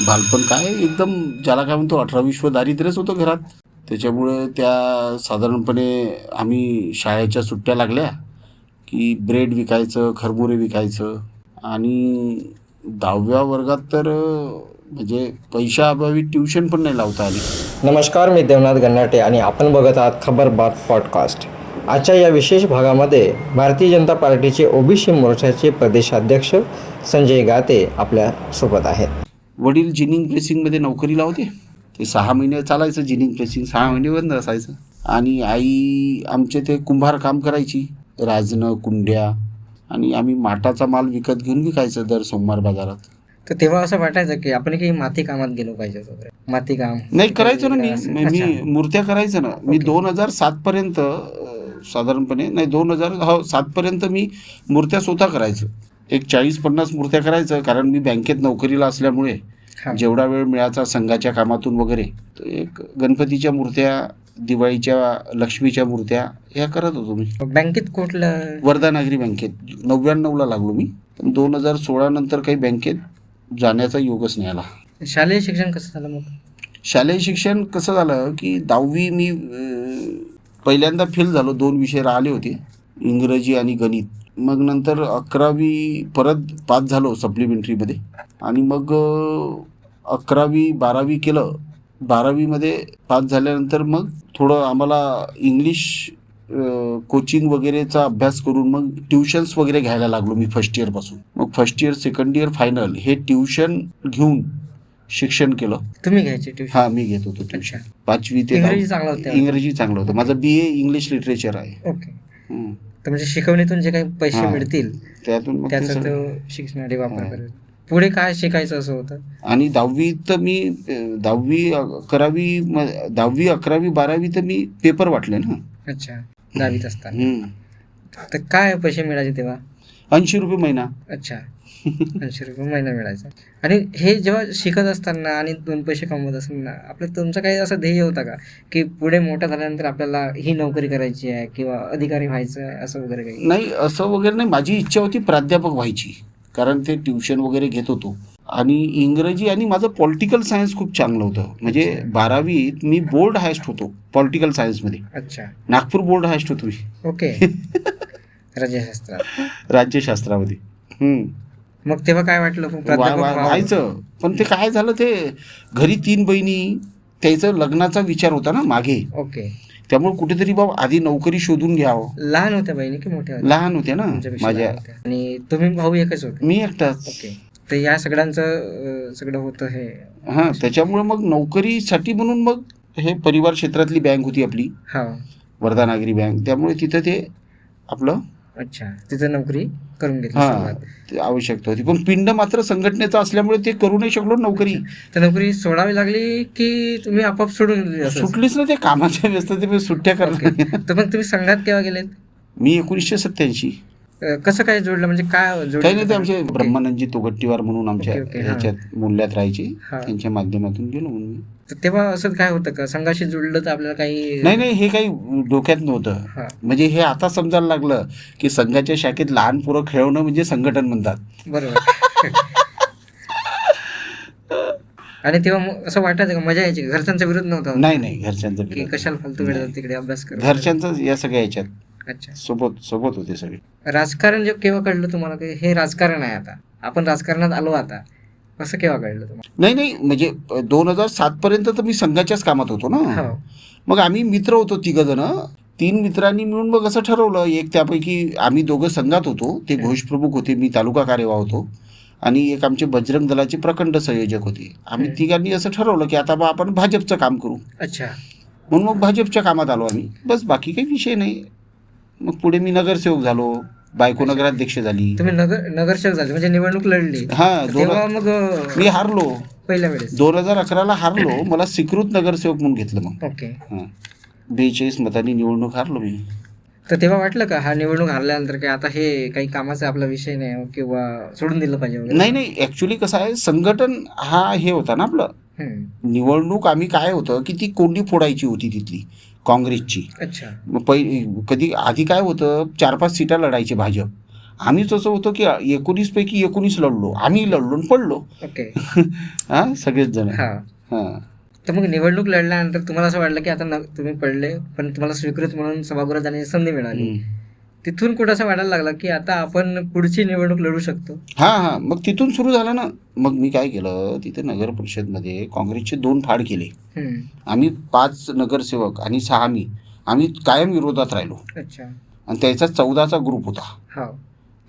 बालपण काय एकदम ज्याला काय म्हणतो अठरा विश्व दारिद्र्यच होतं घरात. त्याच्यामुळे त्या साधारणपणे आम्ही शाळेच्या सुट्ट्या लागल्या की ब्रेड विकायचं खरमुरे विकायचं. आणि दहाव्या वर्गात तर म्हणजे पैशाअभावी ट्युशन पण नाही लावता आली. नमस्कार मी देवनाथ गन्नाटे आणि आपण बघत आहात खबरबात पॉडकास्ट. आजच्या या विशेष भागामध्ये भारतीय जनता पार्टीचे ओबीसी मोर्चाचे प्रदेशाध्यक्ष संजय गाते आपल्यासोबत आहेत. वडील जिनिंग प्रेसिंगमध्ये नोकरीला होते ते सहा महिने चालायचं जिनिंग प्रेसिंग सहा महिने बंद असायचं. आणि आई आमचे ते कुंभार काम करायची. राजनं कुंड्या आणि आम्ही माटाचा माल विकत घेऊन विकायचं दर सोमवार बाजारात. तर तेव्हा असं वाटायचं की आपण काही माती कामात गेलो पाहिजे वगैरे माती काम. नाही करायचो ना मी. मी मूर्त्या करायचं ना. मी दोन हजार सातपर्यंत साधारणपणे नाही दोन हजार हो सातपर्यंत मी मूर्त्या स्वतः करायचो. एक चाळीस पन्नास मूर्त्या करायचं कारण मी बँकेत नोकरीला असल्यामुळे. जेवढा वेळ मिळायचा संघाच्या कामातून वगैरे एक गणपतीच्या मूर्त्या दिवाळीच्या लक्ष्मीच्या मूर्त्या ह्या करत होतो मी. बँकेत कुठलं? वर्धा नागरी बँकेत. नव्याण्णवला लागलो मी. पण दोन हजार सोळा नंतर काही बँकेत जाण्याचा योगच नाही आला. शालेय शिक्षण कसं झालं मग? शालेय शिक्षण कसं झालं की दहावी मी पहिल्यांदा फेल झालो. दोन विषय राहिले होते. इंग्रजी आणि गणित. मग नंतर अकरावी परत पास झालो सप्लिमेंटरीमध्ये आणि मग अकरावी बारावी केलं. बारावीमध्ये पास झाल्यानंतर मग थोडं आम्हाला इंग्लिश कोचिंग वगैरेचा अभ्यास करून मग ट्युशन्स वगैरे घ्यायला लागलो मी फर्स्ट इयरपासून मग first year second year final हे ट्युशन घेऊन शिक्षण केलं. तुम्ही घ्यायचे हा मी घेत होतो ट्युशन पाचवी ते इंग्रजी. चांगलं होतं. इंग्रजी चांगलं होतं. माझं बी ए इंग्लिश लिटरेचर आहे. ओके. तर म्हणजे शिकवणीतून जे काही पैसे हा. मिळतील त्यातून मग ते त्याचा सगळं. तो शिक्षणासाठी वापर हा. करेल पुढे काय शिकायचं असं होतं आणि दहावी तर मी अं, दहावी अकरावी म- दहावी अकरावी बारावी तर मी पेपर वाटले ना अच्छा दहावीत असताना हम्म. तर काय पैसे मिळायचे तेव्हा ऐंशी रुपये महिना. अच्छा. ऐंशी रुपये महिना मिळायचा. आणि हे जेव्हा शिकत असताना आणि दोन पैसे कमवत असताना आपलं तुमचं काही असं ध्येय होता का? की पुढे मोठं झाल्यानंतर आपल्याला ही नोकरी करायची आहे किंवा अधिकारी व्हायचं आहे असं वगैरे काही? नाही असं वगैरे नाही. माझी इच्छा होती प्राध्यापक व्हायची. कारण ते ट्युशन वगैरे घेत होतो. आणि इंग्रजी आणि माझं पॉलिटिकल सायन्स खूप चांगलं होतं. म्हणजे. बारावीत मी बोर्ड हायस्ट होतो पॉलिटिकल सायन्समध्ये. अच्छा. नागपूर बोर्ड हायस्ट होतो. मी ओके. राज्यशास्त्रात. राज्यशास्त्रामध्ये. मग तेव्हा काय वाटलं? व्हायचं. पण ते काय झालं ते घरी तीन बहिणी त्याचं लग्नाचा विचार होता ना मागे. ओके. त्यामुळे कुठेतरी बाबा आधी नोकरी शोधून घ्यावं. लहान होत्या बहिणी की मोठ्या होत्या? लहान होते ना माझ्या. होत्या. आणि तुम्ही भाऊ एकच होते? मी एकटाच. ओके. तर या सगळ्यांचं सगळं होतं हे. हा त्याच्यामुळे मग नोकरीसाठी म्हणून मग हे परिवार क्षेत्रातली बँक होती आपली. हा. वर्धा नागरी बँक. त्यामुळे तिथं ते आपलं अच्छा तिथं नोकरी करून घेतली हा सुरुवात. ते आवश्यकता होती पण पिंड मात्र संघटनेचा असल्यामुळे ते करू नाही शकलो नोकरी तर नोकरी सोडावी लागली की तुम्ही आपाप सोडून दिली? सुटलीच ना ते कामाच्या व्यस्ततेमध्ये सुट्ट्या करणार तर मग तुम्ही संघात केव्हा गेलेत मी एकोणीसशे सत्याऐंशी अं, कसं काय जोडलं म्हणजे काय काही नाही ते आमचे ओके. ब्रह्मानंदजी तोगट्टीवार म्हणून आमच्या ओके, ओके, हा. ह्याच्यात मूल्यात राहायचे हा. त्यांच्या माध्यमातून गेलो म्हणून मी. तर तेव्हा असं काय होतं का? संघाशी जुळलं तर आपल्याला काही नाही नाही हे काही डोक्यात नव्हतं. म्हणजे हे आता समजायला लागलं की संघाच्या शाखेत लहान पोरं खेळवणं म्हणजे संघटन म्हणतात. बरोबर. आणि तेव्हा असं वाटायचं का? मजा यायची? घरच्यांचा विरोध नव्हता नाही नाही घरच्यांचं विरोध. कशाला फालतू वेळ तिकडे अभ्यास कर घरच्यांचं या सगळ्या याच्यात. अच्छा. सोबत सोबत होते सगळे. राजकारण जे केव्हा कळलं तुम्हाला हे राजकारण आहे आता? आपण राजकारणात आलो आता. असं केव्हा कळलं नाही नाही म्हणजे दोन हजार सात पर्यंत तर मी संघाच्याच कामात होतो ना. हो. मग आम्ही मित्र होतो तिघ जण तीन मित्रांनी मिळून मग असं ठरवलं एक त्यापैकी आम्ही दोघं संघात होतो. ते घोष प्रमुख होते मी तालुका कार्यवा होतो. आणि एक आमचे बजरंग दलाचे प्रखंड संयोजक होते. आम्ही. तिघांनी असं ठरवलं की आता बा आपण भाजपचं काम करू. अच्छा. म्हणून मग भाजपच्या कामात आलो आम्ही. बस बाकी काही विषय नाही. मग पुढे मी नगरसेवक झालो. बायको नगराध्यक्ष झाली. तुम्ही नगर नगरसेवक झाले म्हणजे निवडणूक लढली. हा दोन तेव्हा मग अं, मी हारलो. पहिल्या वेळेस. दोन हजार अकराला हारलो. मला स्वीकृत नगरसेवक म्हणून घेतलं मग. ओके. हां. बेचाळीस मतांनी निवडणूक हारलो मी. तर तेव्हा वाटलं का हा निवडणूक हारल्यानंतर काय आता हे काही कामाचा आपला विषय नाही किंवा सोडून दिलं पाहिजे वगैरे? नाही नाही. ऍक्च्युली कसं आहे संघटन हा हे होता ना आपलं. हम्म. निवडणूक आम्ही काय होतं की ती कोंडी फोडायची होती तिथली. काँग्रेसची. अच्छा. मग पै कधी आधी काय होतं चार पाच सीटा लढायचे भाजप. आम्हीच असं होतं की एकोणीस पैकी एकोणीस लढलो आम्ही लढलो पडलो. ओके. हा सगळेच जण. हा. हा. तर मग निवडणूक लढल्यानंतर तुम्हाला असं वाटलं की आता न- तुम्ही पडले पण तुम्हाला स्वीकृत म्हणून सभागृहात जाण्याची संधी मिळाली. तिथून कुठं असं वाटायला लागलं की आता आपण पुढची निवडणूक लढू शकतो? हा हा. मग तिथून सुरू झालं ना. मग मी काय केलं तिथे नगर परिषदमध्ये काँग्रेसचे दोन फाड केले. आम्ही पाच नगरसेवक आणि सहा मी. आम्ही कायम विरोधात राहिलो. अच्छा. आणि त्याचा चौदाचा ग्रुप होता. हो.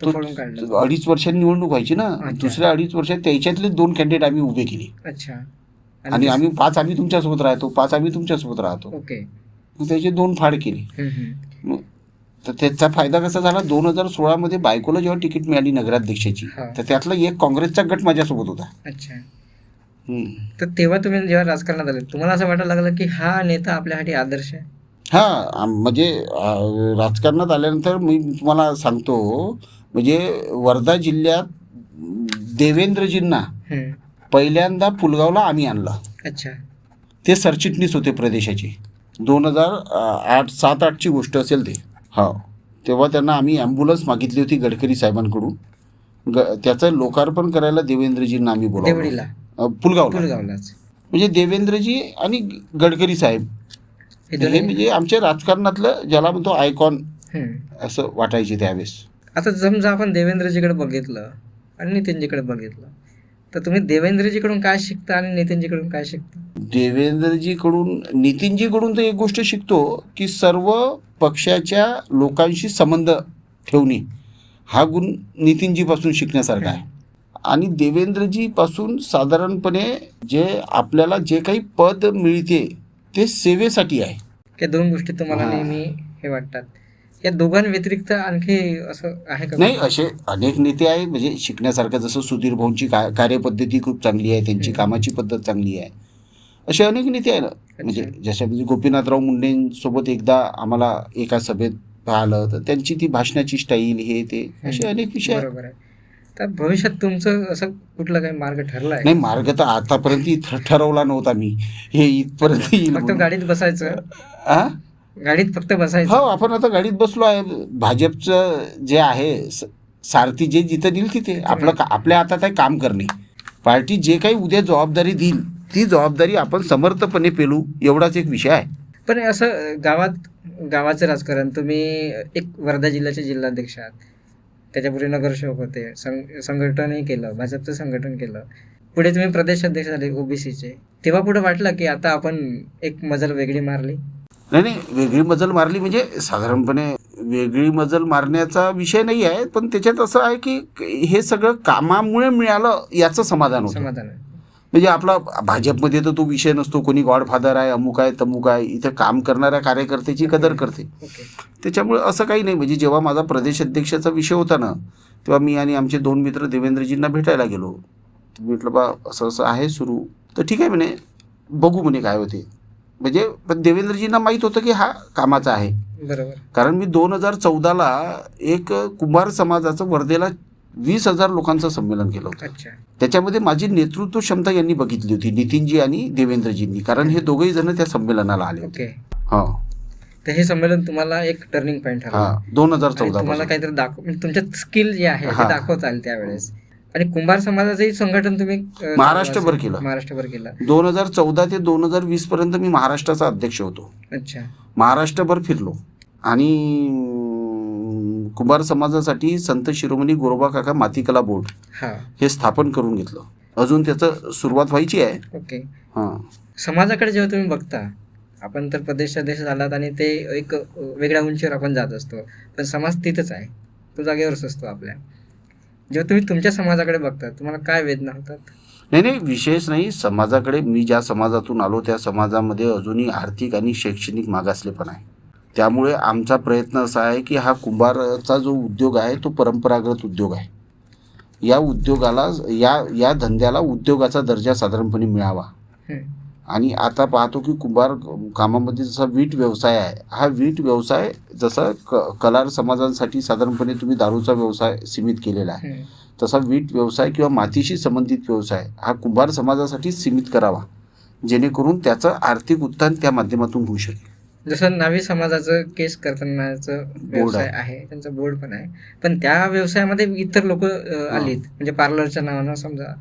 तो अडीच वर्षांनी निवडणूक व्हायची ना. दुसऱ्या अडीच वर्षात त्याच्यातले दोन कॅन्डिडेट आम्ही उभे केले. अच्छा. आणि आम्ही पाच आम्ही तुमच्यासोबत राहतो पाच आम्ही तुमच्यासोबत राहतो. त्याचे दोन फाड केले. तर त्याचा फायदा कसा झाला? दोन हजार सोळामध्ये बायकोला जेव्हा तिकीट मिळाली नगराध्यक्षाची. तर त्यातला एक काँग्रेसचा गट माझ्यासोबत होता. अच्छा. तर तेव्हा तुम्ही जेव्हा राजकारणात आले तुम्हाला असं वाटायला लागलं की हा नेता आपल्यासाठी आदर्श आहे? हा म्हणजे राजकारणात आल्यानंतर मी तुम्हाला सांगतो म्हणजे वर्धा जिल्ह्यात देवेंद्रजींना. पहिल्यांदा पुलगावला आम्ही आणलं. अच्छा. ते सरचिटणीस होते प्रदेशाचे. दोन हजार आठ सात आठची गोष्ट असेल ते. हो. तेव्हा त्यांना आम्ही ॲम्ब्युलन्स मागितली होती गडकरी साहेबांकडून. ग त्याचं लोकार्पण करायला देवेंद्रजींना आम्ही बोलावलं. पुलगावलाच म्हणजे देवेंद्रजी आणि गडकरी साहेब. हे म्हणजे आमच्या राजकारणातलं ज्याला म्हणतो आयकॉन. असं वाटायचे त्यावेळेस. आता समजा आपण देवेंद्रजीकडे बघितलं आणि नितीनजीकडे बघितलं तर तुम्ही देवेंद्रजीकडून काय शिकता आणि नितीनजीकडून काय शिकता? देवेंद्रजीकडून नितीनजीकडून तर एक गोष्ट शिकतो की सर्व पक्षाच्या लोकांशी संबंध ठेवणे हा गुण नितीनजीपासून शिकण्यासारखा आहे. आणि देवेंद्रजीपासून साधारणपणे जे आपल्याला जे काही पद मिळते ते सेवेसाठी आहे. या दोन गोष्टी तुम्हाला. नेहमी हे वाटतात. या दोघांव्यतिरिक्त आणखी असं आहे का नाही असे अनेक नेते आहे म्हणजे शिकण्यासारखं जसं सुधीर भाऊंची का कार्यपद्धती खूप चांगली आहे त्यांची. कामाची पद्धत चांगली आहे असे अनेक नेते आहे ना म्हणजे जशा म्हणजे गोपीनाथराव मुंडेंसोबत एकदा आम्हाला एका सभेत पाहिलं तर त्यांची ती भाषणाची स्टाईल हे ते असे. अनेक विषय. बरोबर आहे तर भविष्यात तुमचं असं कुठला काही मार्ग ठरला आहे नाही मार्ग तर आतापर्यंत ठरवला नव्हता मी हे इथपर्यंत. गाडीत बसायचं? गाडीत फक्त हो बसायचं आपण आता गाडीत बसलो आहे. भाजपचं जे आहे स- सारथी जे जिथं देईल तिथे. आपलं का- आपल्या हातात आहे काम करणे. पार्टी जे काही उद्या जबाबदारी देईल ती जबाबदारी आपण समर्थपणे पेलू एवढाच एक विषय आहे. पण असं अं, गावात गावाचं राजकारण तुम्ही एक वर्धा जिल्ह्याचे जिल्हाध्यक्ष आहात. त्याच्यापूर्वी नगरसेवक होते. संग संघटनही केलं. भाजपचं संघटन केलं. पुढे तुम्ही प्रदेश अध्यक्ष झाले ओबीसीचे. तेव्हा पुढे वाटलं की आता आपण एक मजल वेगळी मारली? नाही नाही वेगळी मजल मारली म्हणजे साधारणपणे वेगळी मजल मारण्याचा विषय नाही आहे पण त्याच्यात असं आहे की हे सगळं कामामुळे मिळालं याचं समाधान होतं. समाधान. म्हणजे आपला भाजपमध्ये तर तो विषय नसतो कोणी गॉडफादर आहे अमुक आहे तमुक आहे इथं काम करणाऱ्या कार्यकर्त्याची कदर करते. त्याच्यामुळे असं काही नाही म्हणजे जेव्हा माझा प्रदेश अध्यक्षाचा विषय होता ना तेव्हा मी आणि आमचे दोन मित्र देवेंद्रजींना भेटायला गेलो. म्हटलं बा असं असं आहे सुरू. तर ठीक आहे म्हणे बघू म्हणे काय होते. म्हणजे पण देवेंद्रजींना माहीत होतं की हा कामाचा आहे. बरोबर. कारण मी दोन हजार चौदाला एक कुंभार समाजाचं वर्धेला वीस हजार लोकांचं संमेलन केलं होतं. अच्छा. त्याच्यामध्ये माझी नेतृत्व क्षमता यांनी बघितली होती नितीनजी आणि देवेंद्रजींनी. कारण हे दोघेही जण त्या संमेलनाला आले होते. ओके. हा. तर हे संमेलन तुम्हाला एक टर्निंग पॉईंट हा दोन हजार चौदा तुम्हाला काहीतरी दाखव म्हणजे तुमच्यात स्किल जे आहे ते. दाखवता आले त्यावेळेस. आणि कुंभार समाजाचंही संघटन तुम्ही महाराष्ट्रभर केलं. महाराष्ट्रभर केलं. दोन हजार चौदा ते दोन हजार वीस पर्यंत मी महाराष्ट्राचा अध्यक्ष होतो. अच्छा. महाराष्ट्रभर फिरलो. आणि कुंभार समाजासाठी संत शिरोमणी गोरोबा काका मातीकला बोर्ड हा. हे स्थापन करून घेतलं. अजून त्याचं सुरुवात व्हायची आहे. ओके. हां. समाजाकडे जेव्हा तुम्ही बघता आपण तर प्रदेशाध्यक्ष झालात आणि ते एक वेगळ्या उंचीवर आपण जात असतो. पण समाज तिथंच आहे. तो जागेवरच असतो आपल्या. जेव्हा तुम्ही तुमच्या समाजाकडे बघता तुम्हाला काय वेदना होतात? नाही नाही विशेष नाही. समाजाकडे मी ज्या समाजातून आलो त्या समाजामध्ये अजूनही आर्थिक आणि शैक्षणिक मागासलेपण आहे. त्यामुळे आमचा प्रयत्न असा आहे की हा कुंभारचा जो उद्योग आहे तो परंपरागत उद्योग आहे. या उद्योगाला या या धंद्याला उद्योगाचा दर्जा साधारणपणे मिळावा. आणि आता पाहतो की कुंभार कामामध्ये जसा वीट व्यवसाय आहे हा वीट व्यवसाय जसा क कलार समाजांसाठी साधारणपणे तुम्ही दारूचा व्यवसाय सीमित केलेला आहे. तसा वीट व्यवसाय किंवा मातीशी संबंधित व्यवसाय हा कुंभार समाजासाठी सीमित करावा जेणेकरून त्याचं आर्थिक उत्थान त्या माध्यमातून होऊ शकेल. जसं नावी समाजाचं केस करतानाचं व्यवसाय आहे. त्यांचा बोर्ड पण आहे. पण त्या व्यवसायामध्ये इतर लोक आलीत. म्हणजे पार्लरच्या नावानं समजा.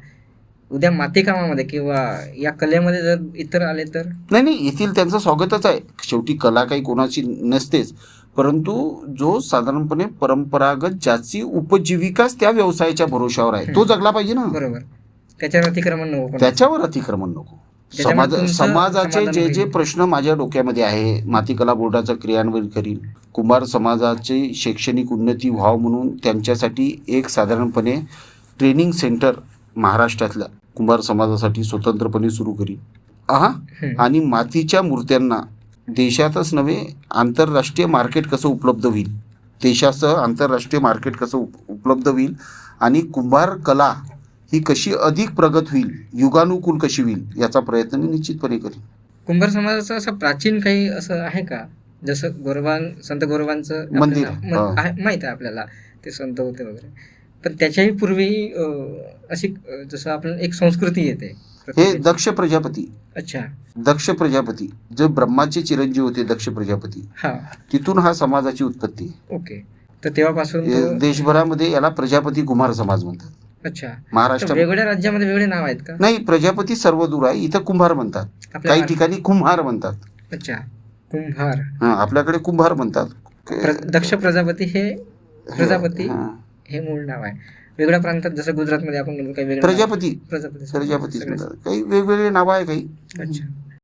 उद्या मातीकामामध्ये किंवा या कलेमध्ये जर इतर आले तर? नाही नाही येथील त्यांचं स्वागतच आहे. शेवटी कला काही कोणाची नसतेच. परंतु जो साधारणपणे परंपरागत ज्याची उपजीविकाच त्या व्यवसायाच्या भरोशावर आहे. तो जगला पाहिजे ना. बरोबर. त्याच्यावर अतिक्रमण नको. त्याच्यावर अतिक्रमण नको. समाज समाजाचे जे जे. प्रश्न माझ्या डोक्यामध्ये आहे मातीकला बोर्डाचं क्रियान्वयन करीन कुंभार समाजाची शैक्षणिक उन्नती व्हावं म्हणून त्यांच्यासाठी एक साधारणपणे ट्रेनिंग सेंटर महाराष्ट्रातल्या कुंभार समाजासाठी स्वतंत्रपणे सुरू आहा? हम्म. आणि मातीच्या मूर्त्यांना देशातच नव्हे आंतरराष्ट्रीय मार्केट कसं उपलब्ध होईल? देशाचं आंतरराष्ट्रीय मार्केट कसं उप उपलब्ध होईल? आणि कुंभार कला ही कशी अधिक प्रगत होईल? युगानुकूल कशी होईल? याचा प्रयत्न मी निश्चितपणे करीन. कुंभार समाजाचं असं प्राचीन काही असं आहे का? जसं गोरबान संत गोरबांचं आपल्याला मंदिर, हा. माहीत आहे आपल्याला. ते संत होते वगैरे. पण त्याच्याही पूर्वी अशी जसं आपण एक संस्कृती येते. हे दक्ष प्रजापती. अच्छा. दक्ष प्रजापती. जे ब्रह्माचे चिरंजीव होते दक्ष प्रजापती. हा. तिथून हा समाजाची उत्पत्ती. ओके. तर तेव्हापासून देशभरामध्ये याला प्रजापती कुमार समाज म्हणतात. अच्छा. तर महाराष्ट्रात वेगवेगळ्या राज्यामध्ये वेगळे नाव आहेत का? नाही प्रजापती सर्व दूर आहे इथं कुंभार म्हणतात. काही ठिकाणी कुंभार म्हणतात. अच्छा. कुंभार. हा आपल्याकडे कुंभार म्हणतात. दक्ष प्रजापती हे प्रजापती हा. मूळ नाव आहे. वेगळ्या प्रांतात जसं गुजरातमध्ये आपण काही वेगळं प्रजापती. प्रजापती. म्हणतात काही वेगवेगळे नावं आहे काही. अच्छा.